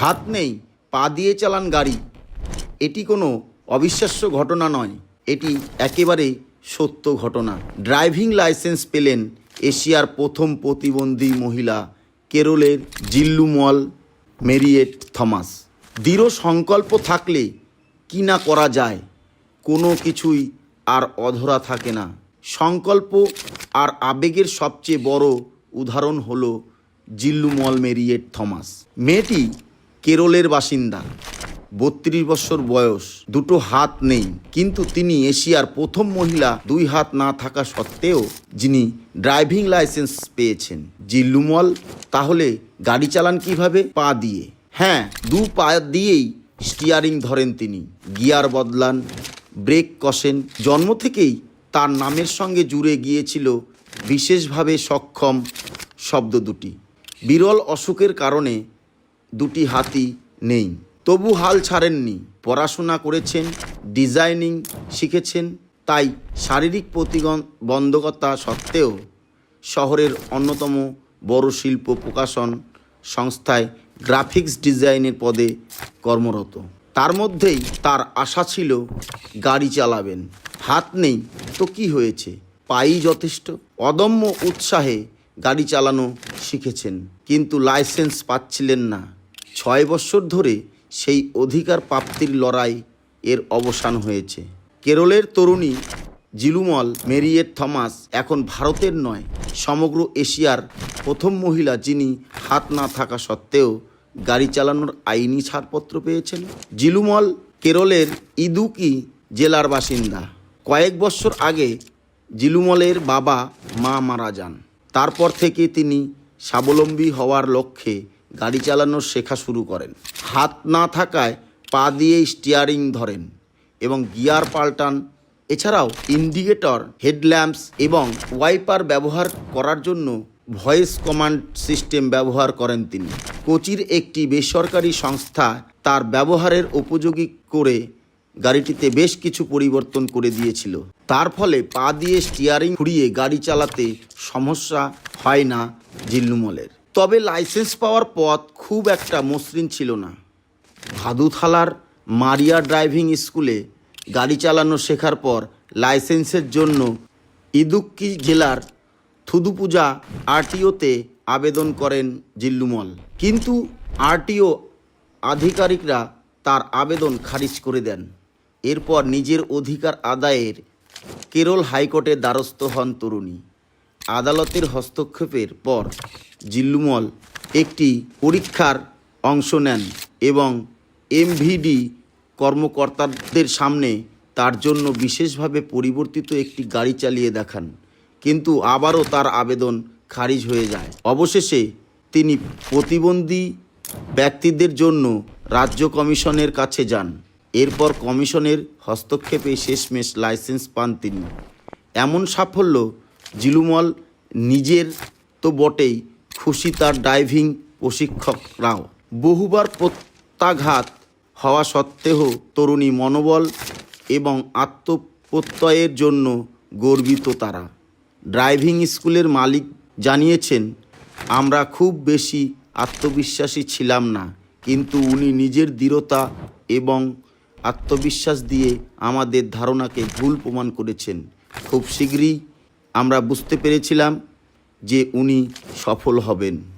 হাত নেই, পা দিয়ে চালান গাড়ি। এটি কোনো অবিশ্বাস্য ঘটনা নয়। এটি একেবারে সত্য ঘটনা। ড্রাইভিং লাইসেন্স পেলেন এশিয়ার প্রথম প্রতিবন্ধী মহিলা কেরলের জিল্লুমল মেরিয়েট থমাস। দৃঢ় সংকল্প থাকলে কি না করা যায়, কোনো কিছুই আর অধরা থাকে না। সংকল্প আর আবেগের সবচেয়ে বড় উদাহরণ হলো জিল্লুমল মেরিয়েট থমাস। মেয়েটি কেরলের বাসিন্দা। বত্রিশ বছর বয়স, দুটো হাত নেই। কিন্তু তিনি এশিয়ার প্রথম মহিলা দুই হাত না থাকা সত্ত্বেও যিনি ড্রাইভিং লাইসেন্স পেয়েছেন। জিল্লুমল তাহলে গাড়ি চালান কীভাবে? পা দিয়ে। হ্যাঁ দু পা দিয়েই স্টিয়ারিং ধরেন তিনি। গিয়ার বদলান, ব্রেক কষেন। জন্ম থেকেই তার নামের সঙ্গে জুড়ে গিয়েছিল বিশেষভাবে সক্ষম শব্দ দুটি। বিরল অসুখের কারণে দুটি হাতি নেই। তবু হাল ছাড়েননি। পড়াশোনা করেছেন, ডিজাইনিং শিখেছেন, তাই শারীরিক প্রতিবন্ধকতা সত্ত্বেও শহরের অন্যতম বড় শিল্প প্রকাশন সংস্থায় গ্রাফিক্স ডিজাইনের পদে কর্মরত। তার মধ্যেই তার আশা ছিল, গাড়ি চালাবেন। হাত নেই তো কি হয়েছে? পাই যথেষ্ট। অদম্য উৎসাহে গাড়ি চালানো শিখেছেন, কিন্তু লাইসেন্স পাচ্ছিলেন না। ছয় বছর ধরে সেই অধিকার প্রাপ্তির লড়াই এর অবসান হয়েছে। কেরলের তরুণী জিলুমল মেরিয়েট থমাস এখন ভারতের নয়, সমগ্র এশিয়ার প্রথম মহিলা যিনি হাত না থাকা সত্ত্বেও গাড়ি চালানোর আইনি ছাড়পত্র পেয়েছেন। জিলুমল কেরলের ইদুকি জেলার বাসিন্দা। কয়েক বছর আগে জিলুমলের বাবা মা মারা যান। তারপর থেকে তিনি স্বাবলম্বী হওয়ার লক্ষ্যে গাড়ি চালানো শেখা শুরু করেন। হাত না থাকায় পা দিয়ে স্টিয়ারিং ধরেন এবং গিয়ার পাল্টান। এছাড়াও ইন্ডিকেটর হেডল্যাম্পস এবং ওয়াইপার ব্যবহার করার জন্য ভয়েস কমান্ড সিস্টেম ব্যবহার করেন তিনি। কোচির একটি বেসরকারি সংস্থা তার ব্যবহারের উপযোগী করে গাড়িটিতে বেশ কিছু পরিবর্তন করে দিয়েছিল। তার ফলে পা দিয়ে স্টিয়ারিং ঘুরিয়ে গাড়ি চালাতে সমস্যা হয় না জিল্লুমলের। তবে লাইসেন্স পাওয়ার পথ খুব একটা মসৃণ ছিল না। ভাদুথালার মারিয়া ড্রাইভিং স্কুলে গাড়ি চালানো শেখার পর লাইসেন্সের জন্য ইদুক্কি জেলার থুদুপূজা আরটিওতে আবেদন করেন জিল্লুমল। কিন্তু আরটিও আধিকারিকরা তার আবেদন খারিজ করে দেন। এরপর নিজের অধিকার আদায়ের কেরল হাইকোর্টের দ্বারস্থ হন তরুণী। আদালতের হস্তক্ষেপের পর জিল্লুমল একটি পরীক্ষার অংশ নেন এবং এমভিডি কর্মকর্তাদের সামনে তার জন্য বিশেষভাবে পরিবর্তিত একটি গাড়ি চালিয়ে দেখান, কিন্তু আবারও তার আবেদন খারিজ হয়ে যায়। অবশেষে তিনি প্রতিবন্ধী ব্যক্তিদের জন্য রাজ্য কমিশনের কাছে যান। এরপর কমিশনের হস্তক্ষেপে শেষমেশ লাইসেন্স পান তিনি। এমন সাফল্য জিলুমল নিজের তো বটেই খুশি তার ড্রাইভিং প্রশিক্ষকরাও। বহুবার প্রত্যাঘাত হওয়া সত্ত্বেও তরুণী মনোবল এবং আত্মপ্রত্যয়ের জন্য গর্বিত তারা। ড্রাইভিং স্কুলের মালিক জানিয়েছেন, আমরা খুব বেশি আত্মবিশ্বাসী ছিলাম না, কিন্তু উনি নিজের দৃঢ়তা এবং আত্মবিশ্বাস দিয়ে আমাদের ধারণাকে ভুল প্রমাণ করেছেন। খুব শীঘ্রই আমরা বুঝতে পেরেছিলাম যে উনি সফল হবেন।